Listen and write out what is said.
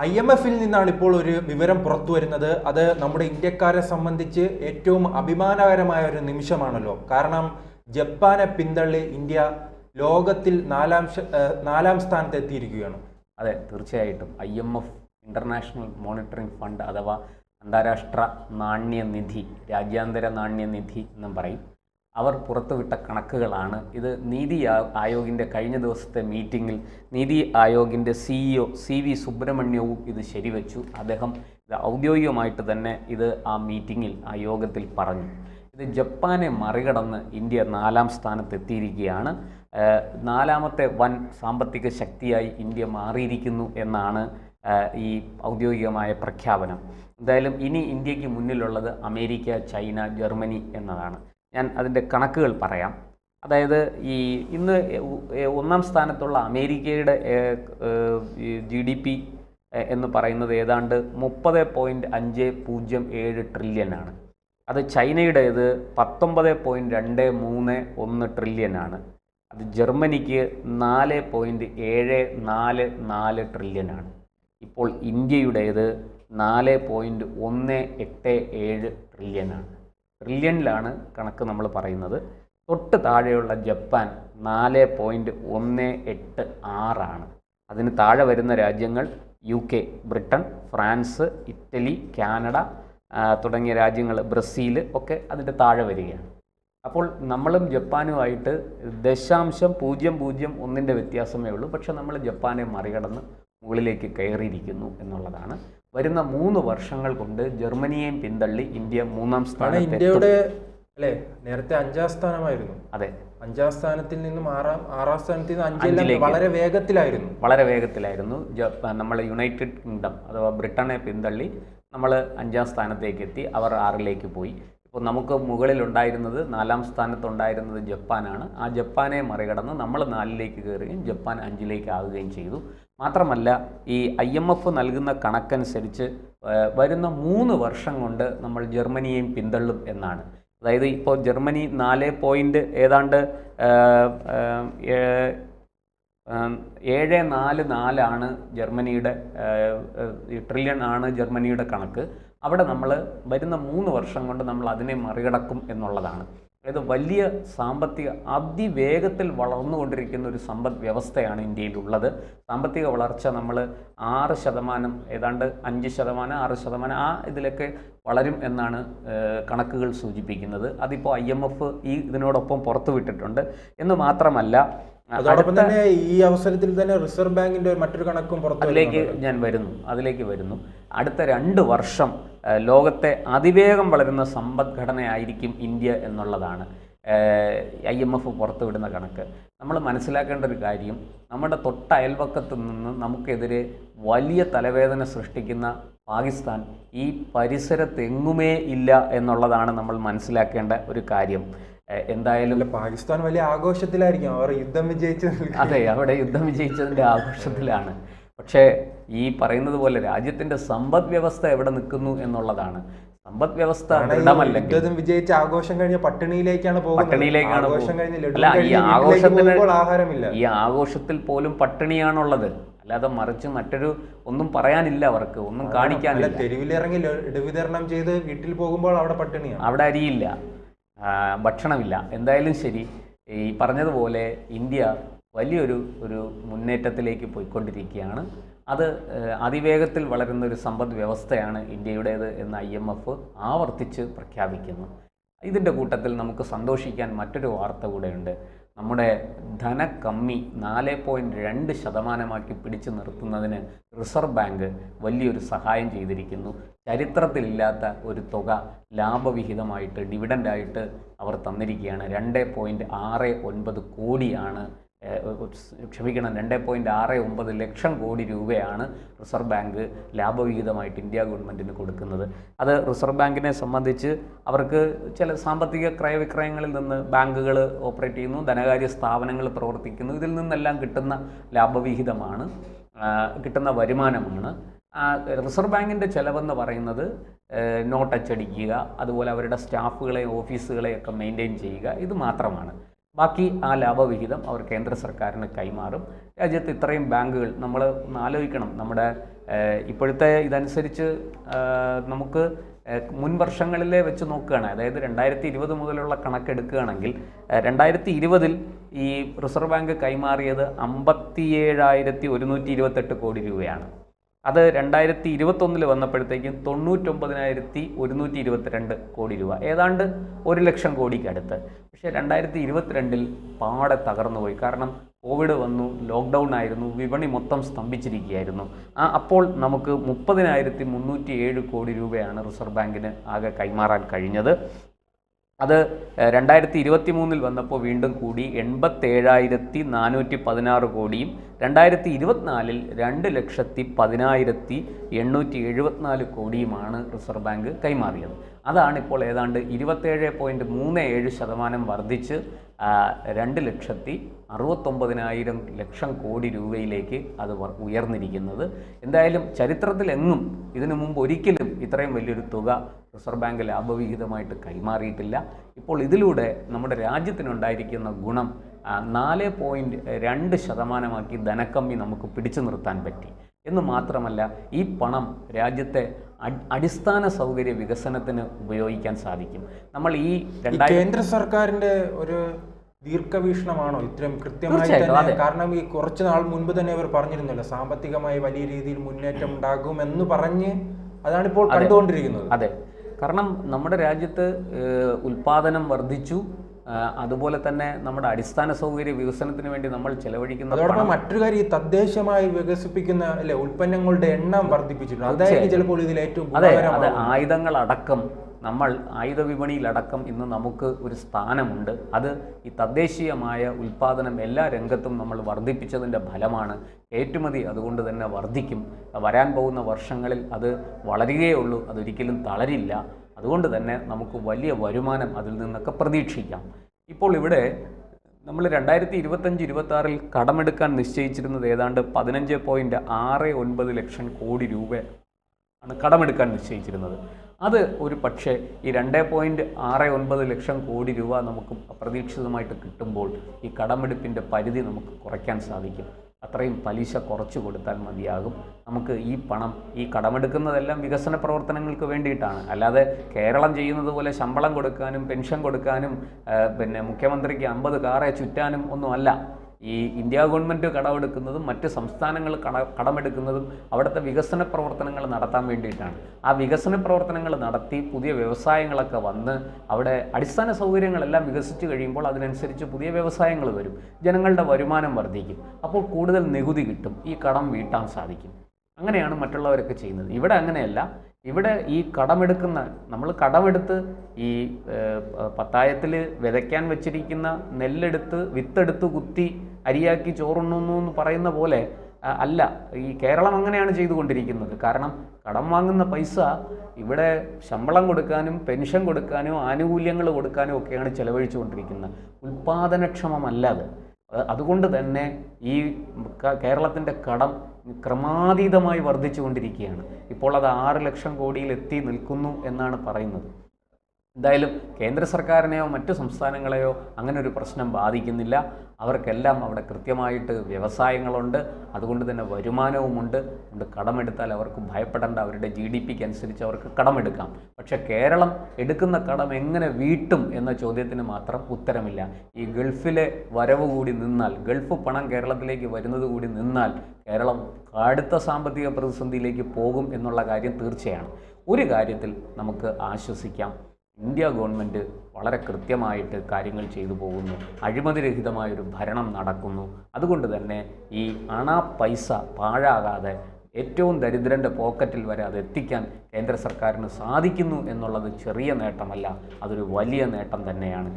I M എഫിൽ നിന്നാണ് ഇപ്പോൾ ഒരു വിവരം പുറത്തു വരുന്നത്. അത് നമ്മുടെ ഇന്ത്യക്കാരെ സംബന്ധിച്ച് ഏറ്റവും അഭിമാനകരമായ ഒരു നിമിഷമാണല്ലോ. കാരണം ജപ്പാനെ പിന്തള്ളി ഇന്ത്യ ലോകത്തിൽ നാലാം നാലാം സ്ഥാനത്ത് എത്തിയിരിക്കുകയാണ്. അതെ തീർച്ചയായിട്ടും. I M F international monitoring fund അഥവാ അന്താരാഷ്ട്ര നാണ്യനിധി രാജ്യാന്തര നാണ്യനിധി എന്നും പറയും. അവർ പുറത്തുവിട്ട കണക്കുകളാണ്. ഇത് നീതി ആയോഗിന്റെ കഴിഞ്ഞ ദിവസത്തെ മീറ്റിങ്ങിൽ നീതി ആയോഗിന്റെ സിഇഒ സി വി സുബ്രഹ്മണ്യവും ഇത് ശരിവെച്ചു. അദ്ദേഹം ഇത് ഔദ്യോഗികമായിട്ട് തന്നെ ഇത് ആ മീറ്റിങ്ങിൽ ആ യോഗത്തിൽ പറഞ്ഞു. ഇത് ജപ്പാനെ മറികടന്ന് ഇന്ത്യ നാലാം സ്ഥാനത്തെത്തിയിരിക്കുകയാണ്. നാലാമത്തെ വൻ സാമ്പത്തിക ശക്തിയായി ഇന്ത്യ മാറിയിരിക്കുന്നു എന്നാണ് ഈ ഔദ്യോഗികമായ പ്രഖ്യാപനം. എന്തായാലും ഇനി ഇന്ത്യയ്ക്ക് മുന്നിലുള്ളത് അമേരിക്ക ചൈന ജർമ്മനി എന്നതാണ്. ഞാൻ അതിന്റെ കണക്കുകൾ പറയാം. അതായത് ഈ ഇന്ന് ഒന്നാം സ്ഥാനത്തുള്ള അമേരിക്കയുടെ ജി ഡി പി എന്ന് പറയുന്നത് ഏതാണ്ട് മുപ്പത് പോയിന്റ് അഞ്ച് പൂജ്യം ഏഴ് ട്രില്യനാണ്. അത് ചൈനയുടേത് പത്തൊമ്പത് പോയിന്റ് രണ്ട് മൂന്ന് ഒന്ന് ട്രില്യനാണ്. അത് ജർമ്മനിക്ക് നാല് പോയിന്റ് ഏഴ് നാല് നാല് ട്രില്യനാണ്. ഇപ്പോൾ ഇന്ത്യയുടേത് നാല് പോയിന്റ് ഒന്ന് എട്ട് ഏഴ് ട്രില്യനാണ്. ട്രില്യണിലാണ് കണക്ക് നമ്മൾ പറയുന്നത്. തൊട്ട് താഴെയുള്ള ജപ്പാൻ നാല് പോയിന്റ് ഒന്ന് എട്ട് ആറാണ് അതിന് താഴെ വരുന്ന രാജ്യങ്ങൾ U K Britain France Italy Canada തുടങ്ങിയ രാജ്യങ്ങൾ ബ്രസീൽ ഒക്കെ അതിന്റെ താഴെ വരികയാണ്. അപ്പോൾ നമ്മളും ജപ്പാനുമായിട്ട് ദശാംശം പൂജ്യം പൂജ്യം ഒന്നിന്റെ വ്യത്യാസമേ ഉള്ളൂ. പക്ഷെ നമ്മൾ ജപ്പാനെ മറികടന്ന് മുകളിലേക്ക് കയറിയിരിക്കുന്നു എന്നുള്ളതാണ് വരുന്ന മൂന്ന് വർഷങ്ങൾ കൊണ്ട് ജർമ്മനിയെയും പിന്തള്ളി ഇന്ത്യ മൂന്നാം സ്ഥാനം ഇന്ത്യയുടെ അല്ലേ നേരത്തെ അഞ്ചാം സ്ഥാനമായിരുന്നു. അതെ. അഞ്ചാം സ്ഥാനത്തിൽ നിന്നും ആറാം ആറാം സ്ഥാനത്തിൽ നിന്ന് അഞ്ചിലേക്ക്. വളരെ വേഗത്തിലായിരുന്നു. വളരെ വേഗത്തിലായിരുന്നു. നമ്മൾ യുണൈറ്റഡ് കിങ്ഡം അഥവാ ബ്രിട്ടനെ പിന്തള്ളി നമ്മൾ അഞ്ചാം സ്ഥാനത്തേക്ക് എത്തി അവർ ആറിലേക്ക് പോയി. ഇപ്പോൾ നമുക്ക് മുകളിലുണ്ടായിരുന്നത് നാലാം സ്ഥാനത്തുണ്ടായിരുന്നത് ജപ്പാനാണ്. ആ ജപ്പാനെ മറികടന്ന് നമ്മൾ നാലിലേക്ക് കയറുകയും ജപ്പാൻ അഞ്ചിലേക്ക് ആകുകയും ചെയ്തു. മാത്രമല്ല ഈ ഐ എം എഫ് നൽകുന്ന കണക്കനുസരിച്ച് വരുന്ന മൂന്ന് വർഷം കൊണ്ട് നമ്മൾ ജർമ്മനിയെയും പിന്തള്ളും എന്നാണ്. അതായത് ഇപ്പോൾ ജർമ്മനി നാല് പോയിന്റ് ഏതാണ്ട് ഏഴ് നാല് നാലാണ് ജർമ്മനിയുടെ ട്രില്യൺ ആണ് ജർമ്മനിയുടെ കണക്ക്. അവിടെ നമ്മൾ വരുന്ന മൂന്ന് വർഷം കൊണ്ട് നമ്മൾ അതിനെ മറികടക്കും എന്നുള്ളതാണ്. അതായത് വലിയ സാമ്പത്തിക അതിവേഗത്തിൽ വളർന്നുകൊണ്ടിരിക്കുന്ന ഒരു സമ്പദ് വ്യവസ്ഥയാണ് ഇന്ത്യയിലുള്ളത്. സാമ്പത്തിക വളർച്ച നമ്മൾ ആറ് ശതമാനം ഏതാണ്ട് അഞ്ച് ശതമാനം ആറ് ശതമാനം ആ ഇതിലൊക്കെ വളരും എന്നാണ് കണക്കുകൾ സൂചിപ്പിക്കുന്നത്. അതിപ്പോൾ ഐ എം എഫ് ഈ ഇതിനോടൊപ്പം പുറത്തുവിട്ടിട്ടുണ്ട്. എന്ന് മാത്രമല്ല അതോടൊപ്പം തന്നെ ഈ അവസരത്തിൽ തന്നെ റിസർവ് ബാങ്കിന്റെ മറ്റൊരു കണക്കും അതിലേക്ക് ഞാൻ വരുന്നു. അതിലേക്ക് വരുന്നു. അടുത്ത രണ്ട് വർഷം ലോകത്തെ അതിവേഗം വളരുന്ന സമ്പദ്ഘടനയായിരിക്കും ഇന്ത്യ എന്നുള്ളതാണ് ഐ എം എഫ് പുറത്തുവിടുന്ന കണക്ക്. നമ്മൾ മനസ്സിലാക്കേണ്ട ഒരു കാര്യം നമ്മുടെ തൊട്ട അയൽവക്കത്ത് നിന്ന് നമുക്കെതിരെ വലിയ തലവേദന സൃഷ്ടിക്കുന്ന പാകിസ്ഥാൻ ഈ പരിസരത്തെങ്ങുമേ ഇല്ല എന്നുള്ളതാണ് നമ്മൾ മനസ്സിലാക്കേണ്ട ഒരു കാര്യം. എന്തായാലും പാകിസ്ഥാൻ വലിയ ആഘോഷത്തിലായിരിക്കും. അവർ യുദ്ധം വിജയിച്ച് അതെ അവിടെ യുദ്ധം വിജയിച്ചതിന്റെ ആഘോഷത്തിലാണ്. പക്ഷേ ഈ പറയുന്നത് പോലെ രാജ്യത്തിന്റെ സമ്പദ് വ്യവസ്ഥ എവിടെ നിൽക്കുന്നു എന്നുള്ളതാണ്. സമ്പദ് വ്യവസ്ഥ ദൃഢമല്ലെങ്കിൽ യുദ്ധം വിജയിച്ച ആഘോഷം കഴിഞ്ഞ പട്ടിണിയിലേക്കാണ് പട്ടിണിയിലേക്കാണ്. അല്ല, ഈ ആഘോഷത്തിന് ആഹാരമില്ല. ഈ ആഘോഷത്തിൽ പോലും പട്ടിണിയാണുള്ളത്. അല്ലാതെ മറിച്ച് മറ്റൊരു ഒന്നും പറയാനില്ല അവർക്ക്. ഒന്നും കാണിക്കാനില്ല. തെരുവിലിറങ്ങി ഇടവിതരണം വിതരണം ചെയ്ത് വീട്ടിൽ പോകുമ്പോൾ അവിടെ പട്ടിണിയാണ്. അവിടെ അരിയില്ല. ഭക്ഷണമില്ല. എന്തായാലും ശരി ഈ പറഞ്ഞതുപോലെ ഇന്ത്യ വലിയൊരു ഒരു മുന്നേറ്റത്തിലേക്ക് പോയിക്കൊണ്ടിരിക്കുകയാണ്. അത് അതിവേഗത്തിൽ വളരുന്ന ഒരു സമ്പദ് വ്യവസ്ഥയാണ് ഇന്ത്യയുടേത് എന്ന് ഐ എം എഫ് ആവർത്തിച്ച് പ്രഖ്യാപിക്കുന്നു. ഇതിന്റെ കൂട്ടത്തിൽ നമുക്ക് സന്തോഷിക്കാൻ മറ്റൊരു വാർത്ത കൂടെയുണ്ട്. നമ്മുടെ ധനക്കമ്മി നാല് പോയിന്റ് രണ്ട് ശതമാനമാക്കി പിടിച്ചു നിർത്തുന്നതിന് റിസർവ് ബാങ്ക് വലിയൊരു സഹായം ചെയ്തിരിക്കുന്നു. ചരിത്രത്തിലില്ലാത്ത ഒരു തുക ലാഭവിഹിതമായിട്ട് ഡിവിഡന്റായിട്ട് അവർ തന്നിരിക്കുകയാണ്. രണ്ട് പോയിന്റ് ആറ് ഒൻപത് കോടിയാണ് ക്ഷമിക്കണം രണ്ട് പോയിന്റ് ആറ് ഒമ്പത് ലക്ഷം കോടി രൂപയാണ് റിസർവ് ബാങ്ക് ലാഭവിഹിതമായിട്ട് ഇന്ത്യ ഗവൺമെന്റിന് കൊടുക്കുന്നത്. അത് റിസർവ് ബാങ്കിനെ സംബന്ധിച്ച് അവർക്ക് ചില സാമ്പത്തിക ക്രയവിക്രയങ്ങളിൽ നിന്ന് ബാങ്കുകൾ ഓപ്പറേറ്റ് ചെയ്യുന്നു ധനകാര്യ സ്ഥാപനങ്ങൾ പ്രവർത്തിക്കുന്നു. ഇതിൽ നിന്നെല്ലാം കിട്ടുന്ന ലാഭവിഹിതമാണ് കിട്ടുന്ന വരുമാനമാണ്. റിസർവ് ബാങ്കിന്റെ ചിലവെന്ന് പറയുന്നത് നോട്ട് അച്ചടിക്കുക അതുപോലെ അവരുടെ സ്റ്റാഫുകളെ ഓഫീസുകളെയൊക്കെ മെയിന്റെയിൻ ചെയ്യുക ഇത് മാത്രമാണ്. ബാക്കി ആ ലാഭവിഹിതം അവർ കേന്ദ്ര സർക്കാരിന് കൈമാറും. രാജ്യത്ത് ഇത്രയും ബാങ്കുകൾ നമ്മൾ ആലോചിക്കണം. നമ്മുടെ ഇപ്പോഴത്തെ ഇതനുസരിച്ച് നമുക്ക് മുൻ വർഷങ്ങളിലെ വെച്ച് നോക്കുകയാണ്. അതായത് രണ്ടായിരത്തി ഇരുപത് മുതലുള്ള കണക്കെടുക്കുകയാണെങ്കിൽ രണ്ടായിരത്തി ഇരുപതിൽ ഈ റിസർവ് ബാങ്ക് കൈമാറിയത് അമ്പത്തിയേഴായിരത്തി ഒരുന്നൂറ്റി ഇരുപത്തെട്ട് കോടി രൂപയാണ്. അത് രണ്ടായിരത്തി ഇരുപത്തൊന്നിൽ വന്നപ്പോഴത്തേക്കും തൊണ്ണൂറ്റൊമ്പതിനായിരത്തി ഒരുന്നൂറ്റി ഇരുപത്തിരണ്ട് കോടി രൂപ. ഏതാണ്ട് ഒരു ലക്ഷം കോടിക്ക് അടുത്ത്. പക്ഷേ രണ്ടായിരത്തി ഇരുപത്തിരണ്ടിൽ പാടെ തകർന്നുപോയി കാരണം കോവിഡ് വന്നു ലോക്ക്ഡൗൺ ആയിരുന്നു വിപണി മൊത്തം സ്തംഭിച്ചിരിക്കുകയായിരുന്നു. ആ അപ്പോൾ നമുക്ക് മുപ്പതിനായിരത്തി മുന്നൂറ്റി ഏഴ് കോടി രൂപയാണ് റിസർവ് ബാങ്കിന് ആകെ കൈമാറാൻ കഴിഞ്ഞത്. അത് രണ്ടായിരത്തി ഇരുപത്തി മൂന്നിൽ വന്നപ്പോൾ വീണ്ടും കൂടി എൺപത്തേഴായിരത്തി നാനൂറ്റി പതിനാറ് കോടിയും രണ്ടായിരത്തി ഇരുപത്തിനാലിൽ രണ്ട് ലക്ഷത്തി പതിനായിരത്തി എണ്ണൂറ്റി എഴുപത്തിനാല് കോടിയുമാണ് റിസർവ് ബാങ്ക് കൈമാറിയത്. അതാണ് ഇപ്പോൾ ഏതാണ്ട് ഇരുപത്തേഴ് പോയിന്റ് മൂന്ന് ഏഴ് ശതമാനം വർദ്ധിച്ച് രണ്ട് ലക്ഷത്തി അറുപത്തൊമ്പതിനായിരം ലക്ഷം കോടി രൂപയിലേക്ക് അത് ഉയർന്നിരിക്കുന്നത്. എന്തായാലും ചരിത്രത്തിലെങ്ങും ഇതിനു മുമ്പ് ഒരിക്കലും ഇത്രയും വലിയൊരു തുക റിസർവ് ബാങ്ക് ലാഭവിഹിതമായിട്ട് കൈമാറിയിട്ടില്ല. ഇപ്പോൾ ഇതിലൂടെ നമ്മുടെ രാജ്യത്തിനുണ്ടായിരിക്കുന്ന ഗുണം നാല് പോയിന്റ് രണ്ട് ശതമാനമാക്കി ധനക്കമ്മി നമുക്ക് പിടിച്ചു നിർത്താൻ പറ്റി. എന്ന് മാത്രമല്ല ഈ പണം രാജ്യത്തെ അടിസ്ഥാന സൗകര്യ വികസനത്തിന് ഉപയോഗിക്കാൻ സാധിക്കും. നമ്മൾ ഈ ഈ കേന്ദ്ര സർക്കാരിന്റെ ഒരു ദീർഘവീക്ഷണമാണോ? ഇത്രയും കൃത്യമായി തന്നെ കാരണം ഈ കുറച്ച് നാൾ മുൻപ് തന്നെ ഇവർ പറഞ്ഞിരുന്നല്ലോ സാമ്പത്തികമായി വലിയ രീതിയിൽ മുന്നേറ്റം ഉണ്ടാകും എന്ന് പറഞ്ഞ് അതാണ് ഇപ്പോൾ കണ്ടുകൊണ്ടിരിക്കുന്നത്. അതെ. കാരണം നമ്മുടെ രാജ്യത്ത് ഉൽപാദനം വർദ്ധിച്ചു. അതുപോലെ തന്നെ നമ്മുടെ അടിസ്ഥാന സൗകര്യ വികസനത്തിന് വേണ്ടി നമ്മൾ ചെലവഴിക്കുന്ന അതോടൊപ്പം മറ്റൊരു കാര്യം ഈ തദ്ദേശമായി വികസിപ്പിക്കുന്ന അല്ലെ ഉൽപ്പന്നങ്ങളുടെ എണ്ണം വർദ്ധിപ്പിച്ചിട്ടുണ്ട്. അതായിരിക്കും ചിലപ്പോൾ ഇതിൽ ഏറ്റവും അതെ അത് ആയുധങ്ങളടക്കം നമ്മൾ ആയുധ വിപണിയിലടക്കം ഇന്ന് നമുക്ക് ഒരു സ്ഥാനമുണ്ട്. അത് ഈ തദ്ദേശീയമായ ഉൽപ്പാദനം എല്ലാ രംഗത്തും നമ്മൾ വർദ്ധിപ്പിച്ചതിന്റെ ഫലമാണ്. ഏറ്റുമതി അതുകൊണ്ട് തന്നെ വർദ്ധിക്കും. വരാൻ പോകുന്ന വർഷങ്ങളിൽ അത് വളരുകയുള്ളൂ അതൊരിക്കലും തളരില്ല. അതുകൊണ്ട് തന്നെ നമുക്ക് വലിയ വരുമാനം അതിൽ നിന്നൊക്കെ പ്രതീക്ഷിക്കാം. ഇപ്പോൾ ഇവിടെ നമ്മൾ രണ്ടായിരത്തി ഇരുപത്തഞ്ച് ഇരുപത്തി ആറിൽ കടമെടുക്കാൻ നിശ്ചയിച്ചിരുന്നത് ഏതാണ്ട് പതിനഞ്ച് പോയിന്റ് ആറ് ഒൻപത് ലക്ഷം കോടി രൂപ ആണ് കടമെടുക്കാൻ നിശ്ചയിച്ചിരുന്നത്. അത് ഒരു പക്ഷേ ഈ രണ്ട് പോയിന്റ് ആറ് ഒൻപത് ലക്ഷം കോടി രൂപ നമുക്ക് അപ്രതീക്ഷിതമായിട്ട് കിട്ടുമ്പോൾ ഈ കടമെടുപ്പിന്റെ പരിധി നമുക്ക് കുറയ്ക്കാൻ സാധിക്കും. അത്രയും പലിശ കുറച്ച് കൊടുത്താൽ മതിയാകും. നമുക്ക് ഈ പണം ഈ കടമെടുക്കുന്നതെല്ലാം വികസന പ്രവർത്തനങ്ങൾക്ക് വേണ്ടിയിട്ടാണ്. അല്ലാതെ കേരളം ചെയ്യുന്നത് പോലെ ശമ്പളം കൊടുക്കാനും പെൻഷൻ കൊടുക്കാനും പിന്നെ മുഖ്യമന്ത്രിക്ക് അമ്പത് കാറെ ചുറ്റാനും ഒന്നുമല്ല. ഈ ഇന്ത്യ ഗവൺമെന്റ് കടമെടുക്കുന്നതും മറ്റ് സംസ്ഥാനങ്ങൾ കട കടമെടുക്കുന്നതും അവിടുത്തെ വികസന പ്രവർത്തനങ്ങൾ നടത്താൻ വേണ്ടിയിട്ടാണ്. ആ വികസന പ്രവർത്തനങ്ങൾ നടത്തി പുതിയ വ്യവസായങ്ങളൊക്കെ വന്ന് അവിടെ അടിസ്ഥാന സൗകര്യങ്ങളെല്ലാം വികസിച്ച് കഴിയുമ്പോൾ അതിനനുസരിച്ച് പുതിയ വ്യവസായങ്ങൾ വരും. ജനങ്ങളുടെ വരുമാനം വർദ്ധിക്കും. അപ്പോൾ കൂടുതൽ നികുതി കിട്ടും. ഈ കടം വീട്ടാൻ സാധിക്കും. അങ്ങനെയാണ് മറ്റുള്ളവരൊക്കെ ചെയ്യുന്നത്. ഇവിടെ അങ്ങനെയല്ല. ഇവിടെ ഈ കടമെടുക്കുന്ന നമ്മൾ കടമെടുത്ത് ഈ പത്തായത്തിൽ വിതയ്ക്കാൻ വെച്ചിരിക്കുന്ന നെല്ലെടുത്ത് വിത്തെടുത്ത് കുത്തി അരിയാക്കി ചോറുണ്ണുന്നു എന്ന് പറയുന്ന പോലെ അല്ല ഈ കേരളം അങ്ങനെയാണ് ചെയ്തുകൊണ്ടിരിക്കുന്നത്. കാരണം കടം വാങ്ങുന്ന പൈസ ഇവിടെ ശമ്പളം കൊടുക്കാനും പെൻഷൻ കൊടുക്കാനും ആനുകൂല്യങ്ങൾ കൊടുക്കാനും ഒക്കെയാണ് ചെലവഴിച്ചുകൊണ്ടിരിക്കുന്നത്. കൊണ്ടിരിക്കുന്നത് അത്. അതുകൊണ്ട് തന്നെ ഈ കേരളത്തിന്റെ കടം ക്രമാതീതമായി വർദ്ധിച്ചുകൊണ്ടിരിക്കുകയാണ്. ഇപ്പോൾ അത് ആറ് ലക്ഷം കോടിയിൽ എത്തി നിൽക്കുന്നു എന്നാണ് പറയുന്നത്. എന്തായാലും കേന്ദ്ര സർക്കാരിനെയോ മറ്റു സംസ്ഥാനങ്ങളെയോ അങ്ങനെ ഒരു പ്രശ്നം ബാധിക്കുന്നില്ല. അവർക്കെല്ലാം അവിടെ കൃത്യമായിട്ട് വ്യവസായങ്ങളുണ്ട്. അതുകൊണ്ട് തന്നെ വരുമാനവുമുണ്ട്. അതുകൊണ്ട് കടമെടുത്താൽ അവർക്ക് ഭയപ്പെടേണ്ട. അവരുടെ ജി ഡി പിക്ക് അനുസരിച്ച് അവർക്ക് കടമെടുക്കാം. പക്ഷെ കേരളം എടുക്കുന്ന കടം എങ്ങനെ വീട്ടും എന്ന ചോദ്യത്തിന് മാത്രം ഉത്തരമില്ല. ഈ ഗൾഫിലെ വരവ് കൂടി നിന്നാൽ ഗൾഫ് പണം കേരളത്തിലേക്ക് വരുന്നത് കൂടി നിന്നാൽ കേരളം കടുത്ത സാമ്പത്തിക പ്രതിസന്ധിയിലേക്ക് പോകും എന്നുള്ള കാര്യം തീർച്ചയാണ്. ഒരു കാര്യത്തിൽ നമുക്ക് ആശ്വസിക്കാം. ഇന്ത്യ ഗവൺമെന്റ് വളരെ കൃത്യമായിട്ട് കാര്യങ്ങൾ ചെയ്തു പോകുന്നു. അഴിമതിരഹിതമായൊരു ഭരണം നടക്കുന്നു. അതുകൊണ്ട് തന്നെ ഈ അണ പൈസ പാഴാകാതെ ഏറ്റവും ദരിദ്രന്റെ പോക്കറ്റിൽ വരെ അത് എത്തിക്കാൻ കേന്ദ്ര സർക്കാരിന് സാധിക്കുന്നു എന്നുള്ളത് ചെറിയ നേട്ടമല്ല അതൊരു വലിയ നേട്ടം തന്നെയാണ്.